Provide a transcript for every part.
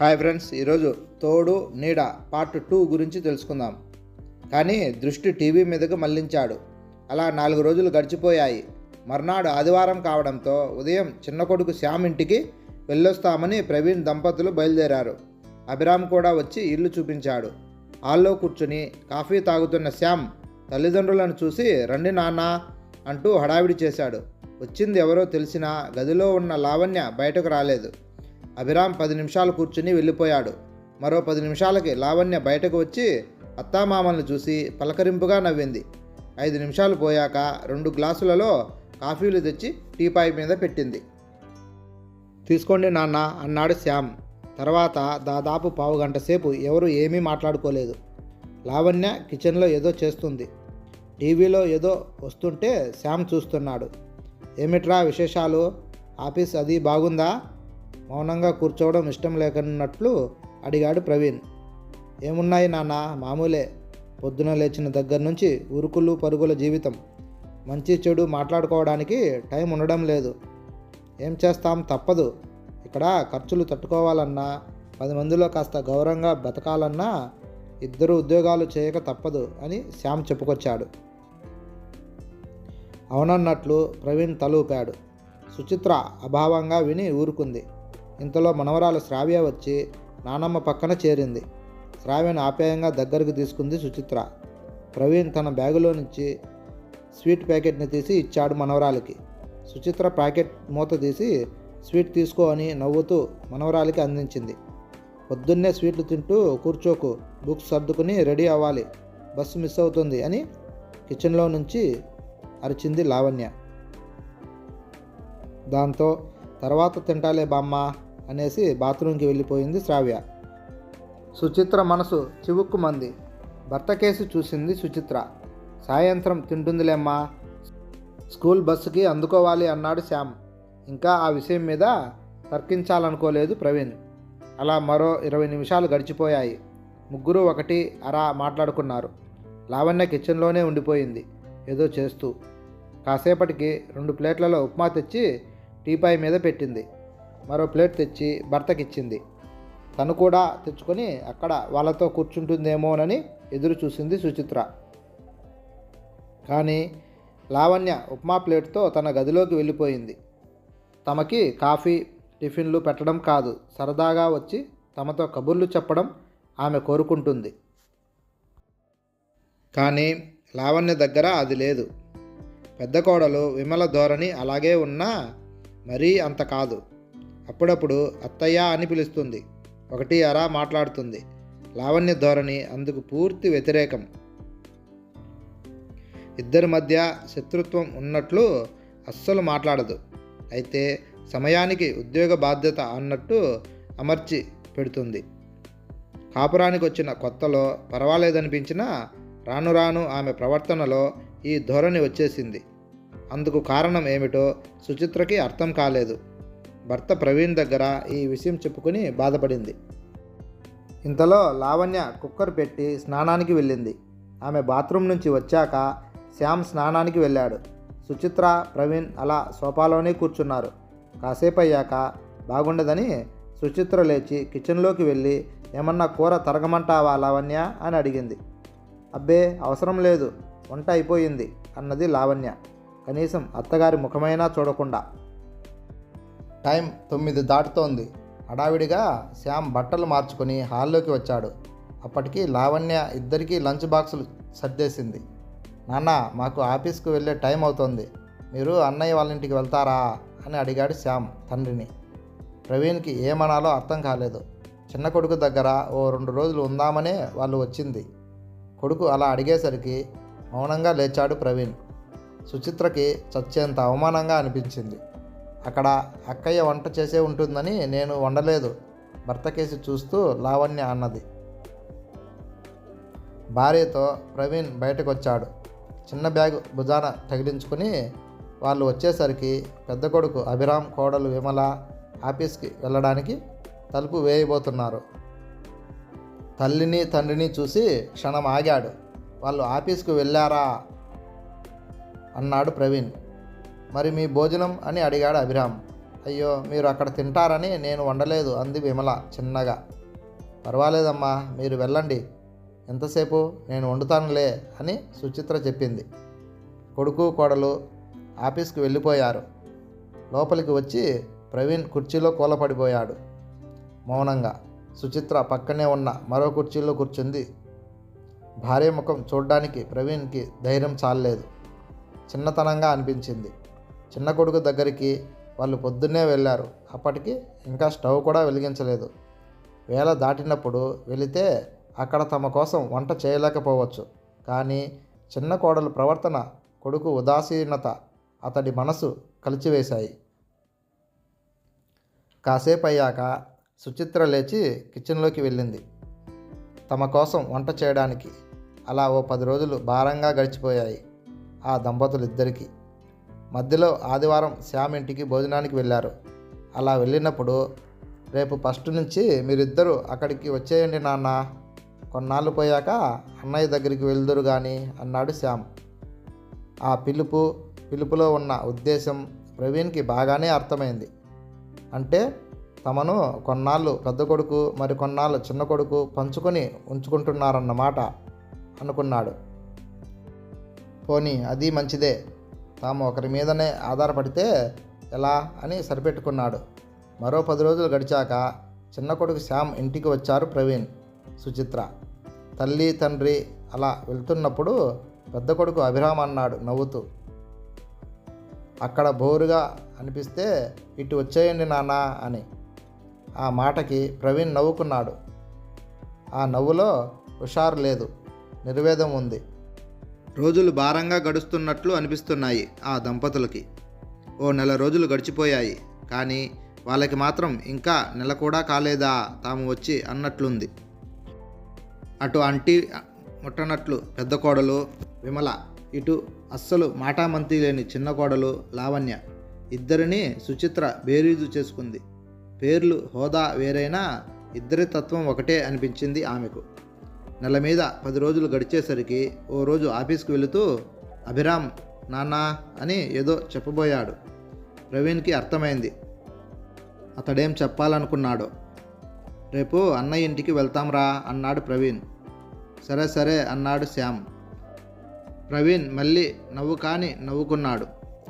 Hi friends ఈరోజు తోడు నీడ పార్ట్ టూ గురించి తెలుసుకుందాం. కానీ దృష్టి టీవీ మీదకు మళ్ళించాడు. అలా నాలుగు రోజులు గడిచిపోయాయి. మర్నాడు ఆదివారం కావడంతో ఉదయం చిన్న కొడుకు శ్యామ్ ఇంటికి వెళ్ళొస్తామని ప్రవీణ్ దంపతులు బయలుదేరారు. అభిరామ్ కూడా వచ్చి ఇల్లు చూపించాడు. హాల్లో కూర్చుని కాఫీ తాగుతున్న శ్యామ్ తల్లిదండ్రులను చూసి రండి నాన్న అంటూ హడావిడి చేశాడు. వచ్చింది ఎవరో తెలిసినా గదిలో ఉన్న లావణ్య బయటకు రాలేదు. అభిరామ్ పది నిమిషాలు కూర్చుని వెళ్ళిపోయాడు. మరో పది నిమిషాలకి లావణ్య బయటకు వచ్చి అత్తామామల్ని చూసి పలకరింపుగా నవ్వింది. ఐదు నిమిషాలు పోయాక రెండు గ్లాసులలో కాఫీలు తెచ్చి టీపాయ్ మీద పెట్టింది. తీసుకోండి నాన్న అన్నాడు శ్యామ్. తర్వాత దాదాపు పావు గంట సేపు ఎవరు ఏమీ మాట్లాడుకోలేదు. లావణ్య కిచెన్లో ఏదో చేస్తుంది. టీవీలో ఏదో వస్తుంటే శ్యామ్ చూస్తున్నాడు. ఏమిట్రా విశేషాలు? ఆఫీస్ అది బాగుందా? మౌనంగా కూర్చోవడం ఇష్టం లేకన్నట్లు అడిగాడు ప్రవీణ్. ఏమున్నాయి నాన్న మామూలే. పొద్దున లేచిన దగ్గర నుంచి ఉరుకులు పరుగుల జీవితం. మంచి చెడు మాట్లాడుకోవడానికి టైం ఉండడం లేదు. ఏం చేస్తాం తప్పదు. ఇక్కడ ఖర్చులు తట్టుకోవాలన్నా పది మందిలో కాస్త గౌరవంగా బతకాలన్నా ఇద్దరు ఉద్యోగాలు చేయక తప్పదు అని శ్యామ్ చెప్పుకొచ్చాడు. అవునన్నట్లు ప్రవీణ్ తలూపాడు. సుచిత్ర అభావంగా విని ఊరుకుంది. ఇంతలో మనవరాలు శ్రావ్య వచ్చి నానమ్మ పక్కన చేరింది. శ్రావ్యను ఆప్యాయంగా దగ్గరకు తీసుకుంది సుచిత్ర. ప్రవీణ్ తన బ్యాగులో నుంచి స్వీట్ ప్యాకెట్ని తీసి ఇచ్చాడు మనవరాలికి. సుచిత్ర ప్యాకెట్ మూత తీసి స్వీట్ తీసుకో అని నవ్వుతూ మనవరాలికి అందించింది. పొద్దున్నే స్వీట్లు తింటూ కూర్చోకు బుక్స్ సర్దుకుని రెడీ అవ్వాలి బస్సు మిస్ అవుతుంది అని కిచెన్లో నుంచి అరిచింది లావణ్య. దాంతో తర్వాత తింటాలే బామ్మ అనేసి బాత్రూమ్కి వెళ్ళిపోయింది శ్రావ్య. సుచిత్ర మనసు చివుక్కుమంది భర్త కేసు చూసింది సుచిత్ర. సాయంత్రం తింటుందిలేమ్మా. స్కూల్ బస్సుకి అందుకోవాలి అన్నాడు శ్యామ్. ఇంకా ఆ విషయం మీద తర్కించాలనుకోలేదు ప్రవీణ్. అలా మరో ఇరవై నిమిషాలు గడిచిపోయాయి. ముగ్గురు ఒకటి అరా మాట్లాడుకున్నారు. లావణ్య కిచెన్లోనే ఉండిపోయింది. ఏదో చేస్తూ. కాసేపటికి రెండు ప్లేట్లలో ఉప్మా తెచ్చి టీపాయ్ మీద పెట్టింది. మరో ప్లేట్ తెచ్చి భర్తకిచ్చింది తను కూడా తెచ్చుకొని అక్కడ వాళ్ళతో కూర్చుంటుందేమోనని ఎదురు చూసింది సుచిత్ర. కానీ లావణ్య ఉప్మా ప్లేట్తో తన గదిలోకి వెళ్ళిపోయింది. తమకి కాఫీ టిఫిన్లు పెట్టడం కాదు. సరదాగా వచ్చి తమతో కబుర్లు చెప్పడం ఆమె కోరుకుంటుంది. కానీ లావణ్య దగ్గర అది లేదు. పెద్ద కోడలు విమల ధోరణి అలాగే ఉన్నా మరీ అంత కాదు. అప్పుడప్పుడు అత్తయ్య అని పిలుస్తుంది. ఒకటి అరా మాట్లాడుతుంది. లావణ్య ధోరణి అందుకు పూర్తి వ్యతిరేకం. ఇద్దరి మధ్య శత్రుత్వం ఉన్నట్లు అస్సలు మాట్లాడదు. అయితే సమయానికి ఉద్యోగ బాధ్యత అన్నట్టు అమర్చి పెడుతుంది. కాపురానికి వచ్చిన కొత్తలో పర్వాలేదనిపించినా రాను రాను ఆమె ప్రవర్తనలో ఈ ధోరణి వచ్చేసింది. అందుకు కారణం ఏమిటో సుచిత్రకి అర్థం కాలేదు. భర్త ప్రవీణ్ దగ్గర ఈ విషయం చెప్పుకుని బాధపడింది. ఇంతలో లావణ్య కుక్కర్ పెట్టి స్నానానికి వెళ్ళింది. ఆమె బాత్రూమ్ నుంచి వచ్చాక శ్యామ్ స్నానానికి వెళ్ళాడు. సుచిత్ర ప్రవీణ్ అలా సోఫాలోనే కూర్చున్నారు. కాసేపు అయ్యాక బాగుండదని సుచిత్ర లేచి కిచెన్లోకి వెళ్ళి ఏమన్నా కూర తరగమంటావా లావణ్య? అని అడిగింది. అబ్బే అవసరం లేదు. వంట అయిపోయింది అన్నది లావణ్య. కనీసం అత్తగారి ముఖమైనా చూడకుండా టైం తొమ్మిది దాటుతోంది. హడావిడిగా శ్యామ్ బట్టలు మార్చుకొని హాల్లోకి వచ్చాడు. అప్పటికి లావణ్య ఇద్దరికీ లంచ్ బాక్సులు సర్దేసింది. నాన్న మాకు ఆఫీస్కి వెళ్ళే టైం అవుతోంది. మీరు అన్నయ్య వాళ్ళ ఇంటికి వెళ్తారా? అని అడిగాడు శ్యామ్ తండ్రిని. ప్రవీణ్కి ఏమనాలో అర్థం కాలేదు. చిన్న కొడుకు దగ్గర ఓ రెండు రోజులు ఉందామనే వాళ్ళు వచ్చింది. కొడుకు అలా అడిగేసరికి మౌనంగా లేచాడు ప్రవీణ్. సుచిత్రకి చచ్చేంత అవమానంగా అనిపించింది. అక్కడ అక్కయ్య వంట చేసే ఉంటుందని నేను వండలేదు. భర్తకేసి చూస్తూ లావణ్య అన్నది. భార్యతో ప్రవీణ్ బయటకు వచ్చాడు చిన్న బ్యాగ్ భుజాన తగిలించుకుని వాళ్ళు వచ్చేసరికి పెద్ద కొడుకు అభిరామ్ కోడలు విమల ఆఫీస్కి వెళ్ళడానికి తలుపు వేయబోతున్నారు. తల్లిని తండ్రిని చూసి క్షణం ఆగాడు. వాళ్ళు ఆఫీస్కి వెళ్ళారా? అన్నాడు ప్రవీణ్. మరి మీ భోజనం అని అడిగాడు అభిరామ్. అయ్యో మీరు అక్కడ తింటారని నేను వండలేదు అంది విమల చిన్నగా. పర్వాలేదమ్మా మీరు వెళ్ళండి. ఎంతసేపు? నేను వండుతానులే అని సుచిత్ర చెప్పింది. కొడుకు కోడలు ఆఫీస్కి వెళ్ళిపోయారు. లోపలికి వచ్చి ప్రవీణ్ కుర్చీలో కూలపడిపోయాడు. మౌనంగా సుచిత్ర పక్కనే ఉన్న మరో కుర్చీలో కూర్చుంది. భార్య ముఖం చూడ్డానికి ప్రవీణ్కి ధైర్యం చాలలేదు. చిన్నతనంగా అనిపించింది. చిన్న కొడుకు దగ్గరికి వాళ్ళు పొద్దున్నే వెళ్ళారు. అప్పటికి ఇంకా స్టవ్ కూడా వెలిగించలేదు. వేళ దాటినప్పుడు వెళితే అక్కడ తమ కోసం వంట చేయలేకపోవచ్చు. కానీ చిన్న కోడలు ప్రవర్తన కొడుకు ఉదాసీనత అతడి మనసు కలిచివేశాయి. కాసేపు అయ్యాక సుచిత్ర లేచి కిచెన్లోకి వెళ్ళింది. తమ కోసం వంట చేయడానికి అలా ఓ పది రోజులు భారంగా గడిచిపోయాయి ఆ దంపతులిద్దరికీ. మధ్యలో ఆదివారం శ్యామ్ ఇంటికి భోజనానికి వెళ్ళారు. అలా వెళ్ళినప్పుడు రేపు ఫస్ట్ నుంచి మీరిద్దరూ అక్కడికి వచ్చేయండి నాన్న. కొన్నాళ్ళు పోయాక అన్నయ్య దగ్గరికి వెళ్దురు కానీ అన్నాడు శ్యామ్. ఆ పిలుపు పిలుపులో ఉన్న ఉద్దేశం ప్రవీణ్కి బాగానే అర్థమైంది. అంటే తమను కొన్నాళ్ళు పెద్ద కొడుకు మరి కొన్నాళ్ళు చిన్న కొడుకు పంచుకొని ఉంచుకుంటున్నారన్నమాట అనుకున్నాడు. పోనీ అది మంచిదే. తాము ఒకరి మీదనే ఆధారపడితే ఎలా అని సరిపెట్టుకున్నాడు. మరో పది రోజులు గడిచాక చిన్న కొడుకు శ్యామ్ ఇంటికి వచ్చారు ప్రవీణ్ సుచిత్ర. తల్లి తండ్రి అలా వెళ్తున్నప్పుడు పెద్ద కొడుకు అభిరామ్ అన్నాడు నవ్వుతూ. అక్కడ బోరుగా అనిపిస్తే ఇటు వచ్చేయండి నాన్న అని. ఆ మాటకి ప్రవీణ్ నవ్వుకున్నాడు. ఆ నవ్వులో హుషారు లేదు నిర్వేదం ఉంది. రోజులు భారంగా గడుస్తున్నట్లు అనిపిస్తున్నాయి ఆ దంపతులకి. ఓ నెల రోజులు గడిచిపోయాయి కానీ వాళ్ళకి మాత్రం ఇంకా నెల కూడా కాలేదా తాము వచ్చి అన్నట్లుంది. అటు అంటీ ముట్టనట్లు పెద్ద కోడలు విమల ఇటు అస్సలు మాటామంతి లేని చిన్న కోడలు లావణ్య. ఇద్దరిని సుచిత్ర బేరీజు చేసుకుంది. పేర్లు హోదా వేరైనా ఇద్దరి తత్వం ఒకటే అనిపించింది ఆమెకు. నెల మీద పది రోజులు గడిచేసరికి ఓ రోజు ఆఫీస్కి వెళుతూ అభిరామ్ నాన్నా అని ఏదో చెప్పబోయాడు. ప్రవీణ్కి అర్థమైంది. అతడేం చెప్పాలనుకున్నాడో. రేపు అన్నయ్య ఇంటికి వెళ్తాంరా అన్నాడు ప్రవీణ్. సరే సరే అన్నాడు శ్యామ్. ప్రవీణ్ మళ్ళీ నవ్వు కాని నవ్వుకున్నాడు.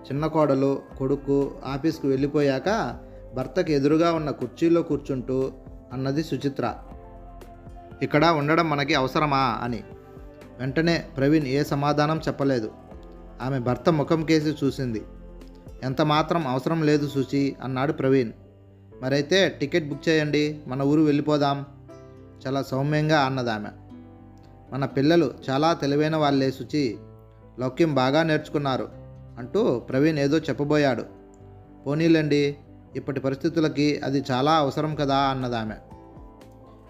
చిన్న కోడలు కొడుకు ఆఫీస్కు వెళ్ళిపోయాక భర్తకి ఎదురుగా ఉన్న కుర్చీలో కూర్చుంటూ అన్నది సుచిత్ర. ఇక్కడ ఉండడం మనకి అవసరమా అని. వెంటనే ప్రవీణ్ ఏ సమాధానం చెప్పలేదు. ఆమె భర్త ముఖం కేసి చూసింది. ఎంత మాత్రం అవసరం లేదు సూచి అన్నాడు ప్రవీణ్. మరైతే టికెట్ బుక్ చేయండి మన ఊరు వెళ్ళిపోదాం చాలా సౌమ్యంగా అన్నది ఆమె. మన పిల్లలు చాలా తెలివైన వాళ్ళే సుచి. లౌక్యం బాగా నేర్చుకున్నారు అంటూ ప్రవీణ్ ఏదో చెప్పబోయాడు. పోనీలండి ఇప్పటి పరిస్థితులకి అది చాలా అవసరం కదా అన్నదామె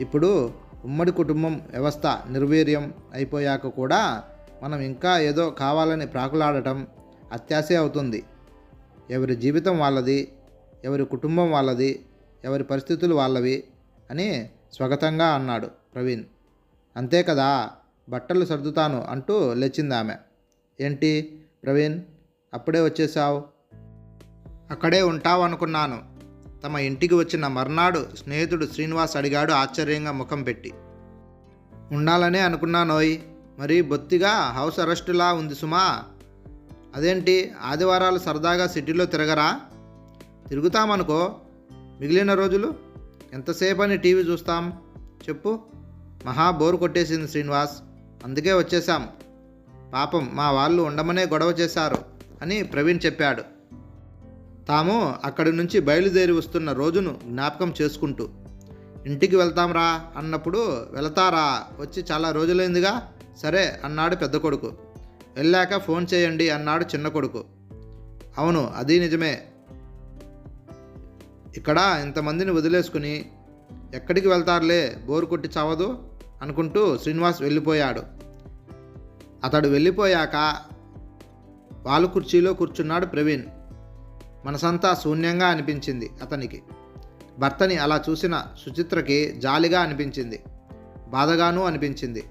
ఇప్పుడు ఉమ్మడి కుటుంబం వ్యవస్థ నిర్వీర్యం అయిపోయాక కూడా మనం ఇంకా ఏదో కావాలని ప్రాకులాడటం అత్యాశే అవుతుంది. ఎవరి జీవితం వాళ్ళది ఎవరి కుటుంబం వాళ్ళది ఎవరి పరిస్థితులు వాళ్ళవి అని స్వగతంగా అన్నాడు ప్రవీణ్. అంతే కదా బట్టలు సర్దుతాను అంటూ లేచింది ఆమె ఏంటి ప్రవీణ్ అప్పుడే వచ్చేసావు అక్కడే ఉంటావు అనుకున్నాను తమ ఇంటికి వచ్చిన మర్నాడు స్నేహితుడు శ్రీనివాస్ అడిగాడు ఆశ్చర్యంగా ముఖం పెట్టి. ఉండాలనే అనుకున్నానోయ్. మరి బొత్తిగా హౌస్ అరెస్టులా ఉంది సుమా. అదేంటి? ఆదివారాలు సరదాగా సిటీలో తిరగరా? తిరుగుతామనుకో. మిగిలిన రోజులు? ఎంతసేపు అని టీవీ చూస్తాం? చెప్పు. మహా బోరు కొట్టేసింది శ్రీనివాస్. అందుకే వచ్చేసాం పాపం మా వాళ్ళు ఉండమనే గొడవ చేశారు అని ప్రవీణ్ చెప్పాడు. తాము అక్కడి నుంచి బయలుదేరి వస్తున్న రోజును జ్ఞాపకం చేసుకుంటూ ఇంటికి వెళ్తాంరా అన్నప్పుడు వెళతారా? వచ్చి చాలా రోజులైందిగా? సరే అన్నాడు పెద్ద కొడుకు. వెళ్ళాక ఫోన్ చేయండి అన్నాడు చిన్న కొడుకు. అవును అది నిజమే. ఇక్కడ ఇంతమందిని వదిలేసుకుని ఎక్కడికి వెళ్తారులే? బోరు కొట్టి చావదు అనుకుంటూ శ్రీనివాస్ వెళ్ళిపోయాడు. అతడు వెళ్ళిపోయాక వాలు కుర్చీలో కూర్చున్నాడు ప్రవీణ్. మనసంతా శూన్యంగా అనిపించింది అతనికి. భర్తని అలా చూసిన సుచిత్రకి జాలిగా అనిపించింది. బాధగానూ అనిపించింది.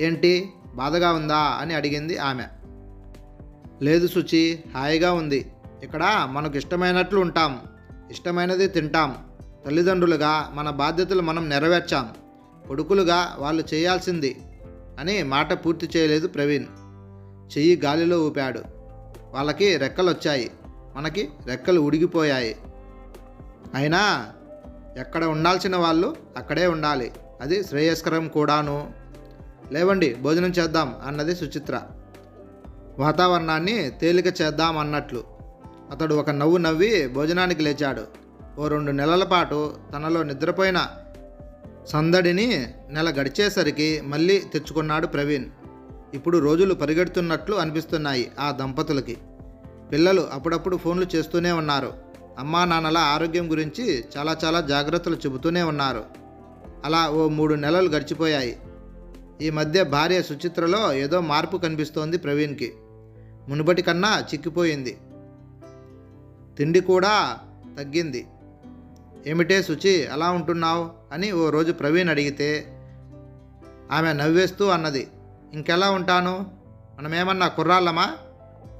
ఏంటి? బాధగా ఉందా? అని అడిగింది ఆమె. లేదు సుచి హాయిగా ఉంది. ఇక్కడ మనకు ఇష్టమైనట్లు ఉంటాం. ఇష్టమైనది తింటాం. తల్లిదండ్రులుగా మన బాధ్యతలు మనం నెరవేర్చాం. కొడుకులుగా వాళ్ళు చేయాల్సింది అని మాట పూర్తి చేయలేదు ప్రవీణ్. చెయ్యి గాలిలో ఊపాడు. వాళ్ళకి రెక్కలు వచ్చాయి మనకి రెక్కలు ఉడిగిపోయాయి. అయినా ఎక్కడ ఉండాల్సిన వాళ్ళు అక్కడే ఉండాలి. అది శ్రేయస్కరం కూడాను. లేవండి భోజనం చేద్దాం అన్నది సుచిత్ర. వాతావరణాన్ని తేలిక చేద్దాం అన్నట్లు. అతడు ఒక నవ్వు నవ్వి భోజనానికి లేచాడు. ఓ రెండు నెలల పాటు తనలో నిద్రపోయిన సందడిని నెల గడిచేసరికి మళ్ళీ తెచ్చుకున్నాడు ప్రవీణ్. ఇప్పుడు రోజులు పరిగెడుతున్నట్లు అనిపిస్తున్నాయి ఆ దంపతులకి. పిల్లలు అప్పుడప్పుడు ఫోన్లు చేస్తూనే ఉన్నారు. అమ్మా నాన్నల ఆరోగ్యం గురించి చాలా చాలా జాగ్రత్తలు చెబుతూనే ఉన్నారు. అలా ఓ మూడు నెలలు గడిచిపోయాయి. ఈ మధ్య భార్య సుచిత్రలో ఏదో మార్పు కనిపిస్తోంది ప్రవీణ్కి. మునుపటి కన్నా చిక్కిపోయింది. తిండి కూడా తగ్గింది. ఏమిటే శుచి అలా ఉంటున్నావు? అని ఓ రోజు ప్రవీణ్ అడిగితే ఆమె నవ్వేస్తూ అన్నది. ఇంకెలా ఉంటాను? మనమేమన్నా కుర్రాళ్ళమా?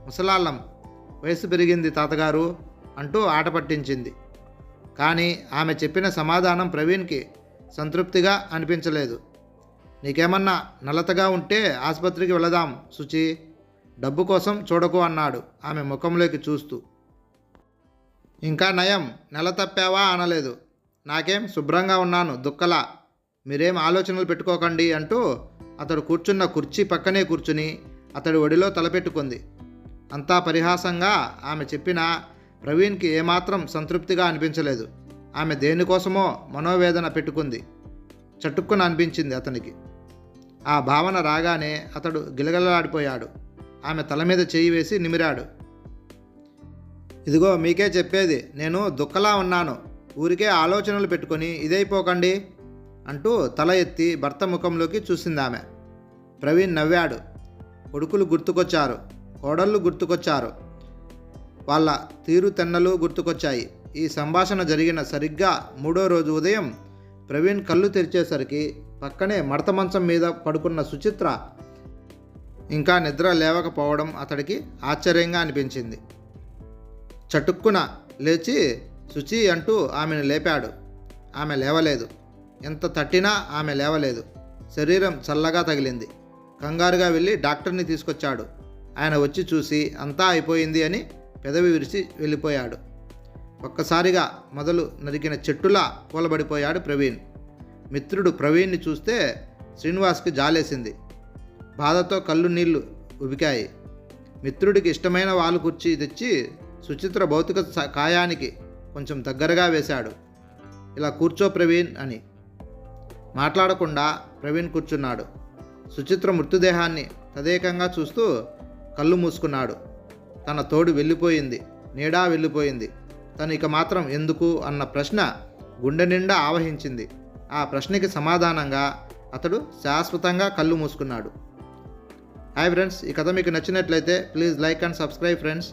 ముసలాళ్ళం. వయసు పెరిగింది తాతగారు. అంటూ ఆట పట్టించింది. కానీ ఆమె చెప్పిన సమాధానం ప్రవీణ్కి సంతృప్తిగా అనిపించలేదు. నీకేమన్నా నలతగా ఉంటే ఆసుపత్రికి వెళదాం సుచి. డబ్బు కోసం చూడకు అన్నాడు ఆమె ముఖంలోకి చూస్తూ. ఇంకా నయం నెల తప్పావా అనలేదు. నాకేం శుభ్రంగా ఉన్నాను దుక్కలా. మీరేం ఆలోచనలు పెట్టుకోకండి అంటూ అతడు కూర్చున్న కుర్చీ పక్కనే కూర్చుని అతడి ఒడిలో తలపెట్టుకుంది. అంతా పరిహాసంగా ఆమె చెప్పిన ప్రవీణ్కి ఏమాత్రం సంతృప్తిగా అనిపించలేదు. ఆమె దేనికోసమో మనోవేదన పెట్టుకుంది. చటుక్కున అనిపించింది అతనికి. ఆ భావన రాగానే అతడు గిలగలలాడిపోయాడు. ఆమె తల మీద చేయి వేసి నిమిరాడు. ఇదిగో మీకే చెప్పేది నేను దుక్కలా ఉన్నాను. ఊరికే ఆలోచనలు పెట్టుకొని ఇదైపోకండి అంటూ తల ఎత్తి భర్త ముఖంలోకి చూసింది ఆమె. ప్రవీణ్ నవ్వాడు. కొడుకులు గుర్తుకొచ్చారు. కోడళ్ళు గుర్తుకొచ్చారు. వాళ్ళ తీరు తెన్నలు గుర్తుకొచ్చాయి. ఈ సంభాషణ జరిగిన సరిగ్గా మూడో రోజు ఉదయం ప్రవీణ్ కళ్ళు తెరిచేసరికి పక్కనే మడత మంచం మీద పడుకున్న సుచిత్ర ఇంకా నిద్ర లేవకపోవడం అతడికి ఆశ్చర్యంగా అనిపించింది. చటుక్కున లేచి శుచి అంటూ ఆమెను లేపాడు. ఆమె లేవలేదు. ఎంత తట్టినా ఆమె లేవలేదు. శరీరం చల్లగా తగిలింది. కంగారుగా వెళ్ళి డాక్టర్ని తీసుకొచ్చాడు. ఆయన వచ్చి చూసి అంతా అయిపోయింది అని పెదవి విరిచి వెళ్ళిపోయాడు. ఒక్కసారిగా మొదలు నరికిన చెట్టులా కూలబడిపోయాడు ప్రవీణ్. మిత్రుడు ప్రవీణ్ని చూస్తే శ్రీనివాస్కి జాలేసింది. బాధతో కళ్ళు నీళ్ళు ఉబికాయి. మిత్రుడికి ఇష్టమైన వాలు కుర్చీ తెచ్చి సుచిత్ర భౌతిక స- కాయానికి కొంచెం దగ్గరగా వేశాడు. ఇలా కూర్చో ప్రవీణ్ అని. మాట్లాడకుండా ప్రవీణ్ కూర్చున్నాడు. సుచిత్ర మృతదేహాన్ని తదేకంగా చూస్తూ కళ్ళు మూసుకున్నాడు. తన తోడు వెళ్ళిపోయింది నీడా వెళ్ళిపోయింది. తను ఇక మాత్రం ఎందుకు అన్న ప్రశ్న గుండె నిండా ఆవహించింది. ఆ ప్రశ్నకి సమాధానంగా అతడు శాశ్వతంగా కళ్ళు మూసుకున్నాడు. హాయ్ ఫ్రెండ్స్ ఈ కథ మీకు నచ్చినట్లయితే please like and subscribe friends.